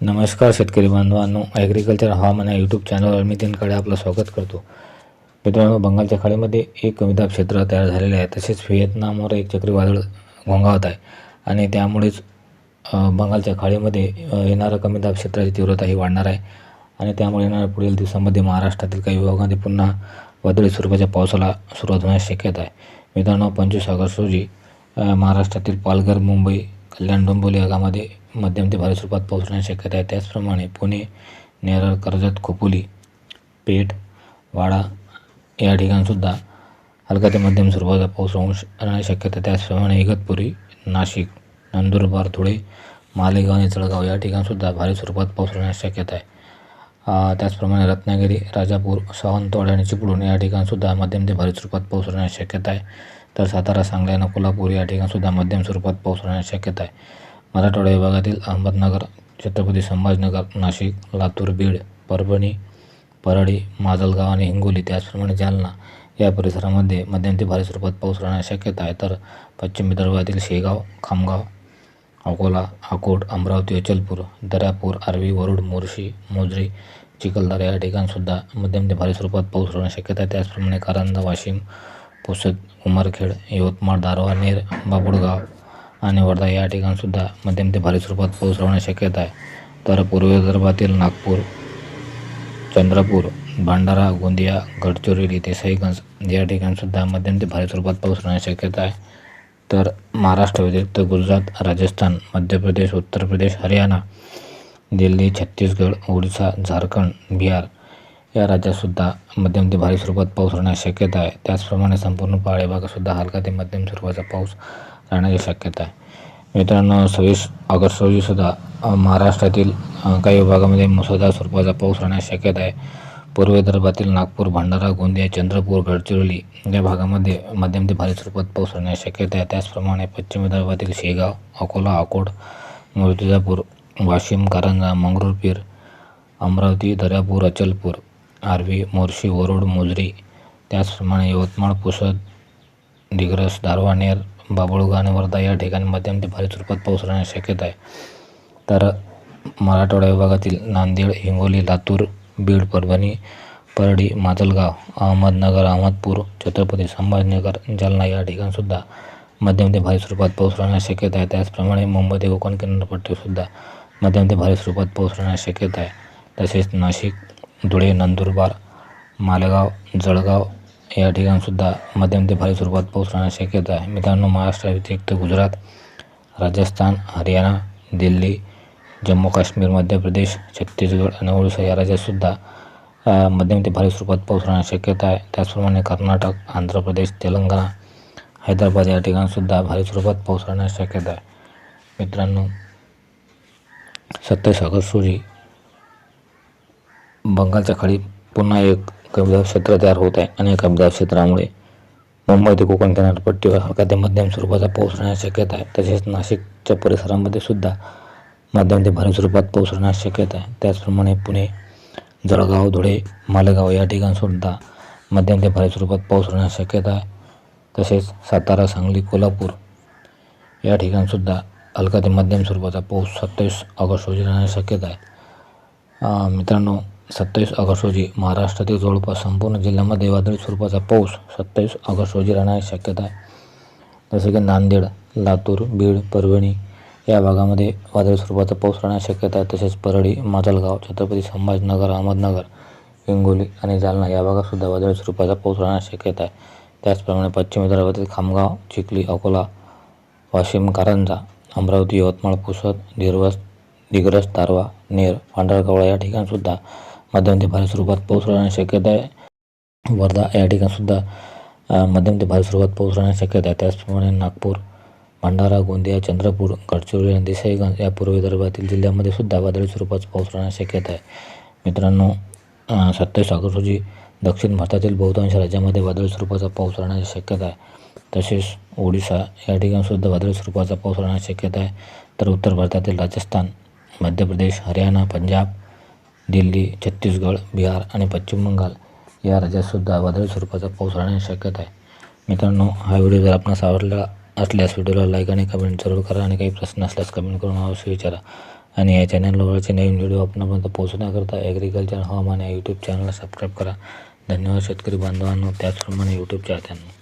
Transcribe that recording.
नमस्कार शेतकरी बांधवांनो ॲग्रिकल्चर हवामान या यूट्यूब चॅनलवर मी त्यांकडे आपलं स्वागत करतो. मित्रांनो बंगालच्या खाडीमध्ये एक कमीदाब क्षेत्र तयार झालेले आहे. तसेच व्हिएतनामवर एक चक्रीवादळ घोंगावत आहे. आणि त्यामुळेच बंगालच्या खाडीमध्ये येणारं कमीदाब क्षेत्राची तीव्रता ही वाढणार आहे. आणि त्यामुळे येणाऱ्या पुढील दिवसांमध्ये महाराष्ट्रातील काही विभागांमध्ये पुन्हा वादळी स्वरूपाच्या पावसाला सुरुवात होण्यास शक्यता आहे. मित्रांनो पंचवीस ऑगस्ट रोजी महाराष्ट्रातील पालघर मुंबई डोंबिवली भागामध्ये मध्यम ते भारी स्वरूपात पाऊस शक्यता आहे. त्याचप्रमाणे पुणे नेरळ कर्जत खोपोली पेठ वाडा या ठिकाणसुद्धा हलका ते मध्यम स्वरूपाचा पाऊस होऊ राहण्याची शक्यता आहे. त्याचप्रमाणे इगतपुरी नाशिक नंदुरबार धुळे मालेगाव आणि जळगाव या ठिकाणसुद्धा भारी स्वरूपात पाऊस राहण्याची शक्यता आहे. त्याचप्रमाणे रत्नागिरी राजापूर सावंतवाडी आणि चिपळूण या ठिकाणसुद्धा मध्यम ते भारी स्वरूपात पाऊस राहण्याची शक्यता आहे. तर सातारा सांगली आणि कोल्हापूर या ठिकाणीसुद्धा मध्यम स्वरूपात पाऊस राहण्याची शक्यता आहे. मराठवाडा विभागातील अहमदनगर छत्रपती संभाजीनगर नाशिक लातूर बीड परभणी परळी माजलगाव आणि हिंगोली त्याचप्रमाणे जालना या परिसरामध्ये मध्यम ते भारी स्वरूपात पाऊस राहण्याची शक्यता आहे. तर पश्चिम विदर्भातील शेगाव खामगाव अकोला अकोट अमरावती अचलपूर दर्यापूर आर्वी वरुड मोर्शी मोजरी चिखलदरा या ठिकाणसुद्धा मध्यम ते भारी स्वरूपात पाऊस राहण्याची शक्यता आहे. त्याचप्रमाणे कारंजा वाशिम पुसद उमरखेड यवतमाळ दारवानेर बाबुळगाव आणि वर्धा या ठिकाणसुद्धा मध्यम ते भारी स्वरूपात पाऊस राहण्याची शक्यता आहे. तर पूर्व विदर्भातील नागपूर चंद्रपूर भंडारा गोंदिया गडचिरोली ते सईगंज या ठिकाणीसुद्धा मध्यम ते भारी स्वरूपात पाऊस राहण्याची शक्यता आहे. तर महाराष्ट्र व्यतिरिक्त गुजरात राजस्थान मध्य प्रदेश उत्तर प्रदेश हरियाणा दिल्ली छत्तीसगड ओडिसा झारखंड बिहार या राज्यातसुद्धा मध्यम ते भारी स्वरूपात पाऊस राहण्याची शक्यता आहे. त्याचप्रमाणे संपूर्ण पहाडी भागातसुद्धा हलका ते मध्यम स्वरूपाचा पाऊस राहण्याची शक्यता आहे. मित्रांनो सव्वीस ऑगस्ट रोजीसुद्धा महाराष्ट्रातील काही भागामध्ये मुसळधार स्वरूपाचा पाऊस राहण्याची शक्यता आहे. पूर्व विदर्भातील नागपूर भंडारा गोंदिया चंद्रपूर गडचिरोली या भागामध्ये मध्यम ते भारी स्वरूपात पाऊस राहण्याची शक्यता आहे. त्याचप्रमाणे पश्चिम विदर्भातील शेगाव अकोला अकोट मूर्तिजापूर वाशिम कारंजा मंगरुळपीर अमरावती दर्यापूर अचलपूर आर्वी मोर्शी वरुड मोजरी त्याचप्रमाणे यवतमाळ पुसद दिग्रस दारवानेर बाबुळगाव आणि वर्धा या ठिकाणी मध्यम ते भारी स्वरूपात पाऊस राहण्याची शक्यता आहे. तर मराठवाडा विभागातील नांदेड हिंगोली लातूर बीड परभणी परडी माजलगाव अहमदनगर अहमदपूर छत्रपती संभाजीनगर जालना या ठिकाणीसुद्धा मध्यम ते भारी स्वरूपात पाऊस राहण्याची शक्यता आहे. त्याचप्रमाणे मुंबई ते कोकण किनारपट्टीसुद्धा मध्यम ते भारी स्वरूपात पाऊस राहण्याची शक्यता आहे. तसेच नाशिक धुळे नंदुरबार मालेगाव जळगाव या ठिकाणीसुद्धा मध्यम ते भारी स्वरूपात पाऊस राहण्याची शक्यता आहे. मित्रांनो महाराष्ट्रा व्यतिरिक्त गुजरात राजस्थान हरियाणा दिल्ली जम्मू काश्मीर मध्य प्रदेश छत्तीसगड आणि ओडिशा या राज्यातसुद्धा मध्यम ते भारी स्वरूपात पाऊस राहण्याची शक्यता आहे. त्याचप्रमाणे कर्नाटक आंध्र प्रदेश तेलंगणा हैदराबाद या ठिकाणीसुद्धा भारी स्वरूपात पाऊस राहण्याची शक्यता आहे. मित्रांनो सत्तावीस ऑगस्ट रोजी बंगालच्या खाली पुन्हा एक कमीदाब क्षेत्र तयार होत आहे. आणि या कमीदाब क्षेत्रामुळे मुंबई ते कोकण किनारपट्टीवर हलका ते मध्यम स्वरूपाचा पाऊस राहण्याची शक्यता आहे. तसेच नाशिकच्या परिसरामध्ये सुद्धा मध्यम ते भारी स्वरूपात पाऊस राहण्याची शक्यता आहे. त्याचप्रमाणे पुणे जळगाव धुळे मालेगाव या ठिकाणीसुद्धा मध्यम ते भारी स्वरूपात पाऊस राहण्याची शक्यता आहे. तसेच सातारा सांगली कोल्हापूर या ठिकाणीसुद्धा हलका ते मध्यम स्वरूपाचा पाऊस सत्तावीस ऑगस्ट रोजी राहण्याची शक्यता आहे. मित्रांनो सत्तावीस ऑगस्ट रोजी महाराष्ट्रातील जवळपास संपूर्ण जिल्ह्यामध्ये वादळी स्वरूपाचा पाऊस सत्तावीस ऑगस्ट रोजी राहण्याची शक्यता आहे. जसे की नांदेड लातूर बीड परभणी या भागामध्ये वादळी स्वरूपाचा पाऊस राहण्याची शक्यता आहे. तसेच परळी माजलगाव छत्रपती संभाजीनगर अहमदनगर हिंगोली आणि जालना या भागातसुद्धा वादळी स्वरूपाचा पाऊस राहण्याची शक्यता आहे. त्याचप्रमाणे पश्चिम विदर्भातील खामगाव चिखली अकोला वाशिम कारंजा अमरावती यवतमाळ पुसद दिरवस दिग्रस तारवा नेर पांढरकवळा या ठिकाणीसुद्धा मध्यम ते भारी स्वरूपात पाऊस राहण्याची शक्यता आहे. वर्धा या ठिकाणीसुद्धा मध्यम ते भारी स्वरूपात पाऊस राहण्याची शक्यता आहे. त्याचप्रमाणे नागपूर भंडारा गोंदिया चंद्रपूर गडचिरोली आणि देसाईगंज या पूर्व विदर्भातील जिल्ह्यामध्ये सुद्धा वादळी स्वरूपात पाऊस राहण्याची शक्यता आहे. मित्रांनो सत्तावीस ऑगस्ट रोजी दक्षिण भारतातील बहुतांश राज्यामध्ये वादळी स्वरूपाचा पाऊस राहण्याची शक्यता आहे. तसेच ओडिशा या ठिकाणसुद्धा वादळी स्वरूपाचा पाऊस राहण्याची शक्यता आहे. तर उत्तर भारतातील राजस्थान मध्य प्रदेश हरियाणा पंजाब दिल्ली छत्तीसगड बिहार आणि पश्चिम बंगाल या राज्यातसुद्धा वादळी स्वरूपाचा पाऊस राहण्याची शक्यता आहे. मित्रांनो हा व्हिडिओ जर आपणास आवडला असल्यास व्हिडिओला लाईक आणि कमेंट जरूर करा आणि काही प्रश्न असल्यास कमेंट करून अवश्य विचारा. आणि या चॅनलवरचे नवीन व्हिडिओ आपणापर्यंत पोहोचण्याकरता ॲग्रिकल्चर हवामान या यूट्यूब चॅनलला सबस्क्राईब करा. धन्यवाद शेतकरी बांधवांनो. त्याचप्रमाणे यूट्यूब चाहत्यांनो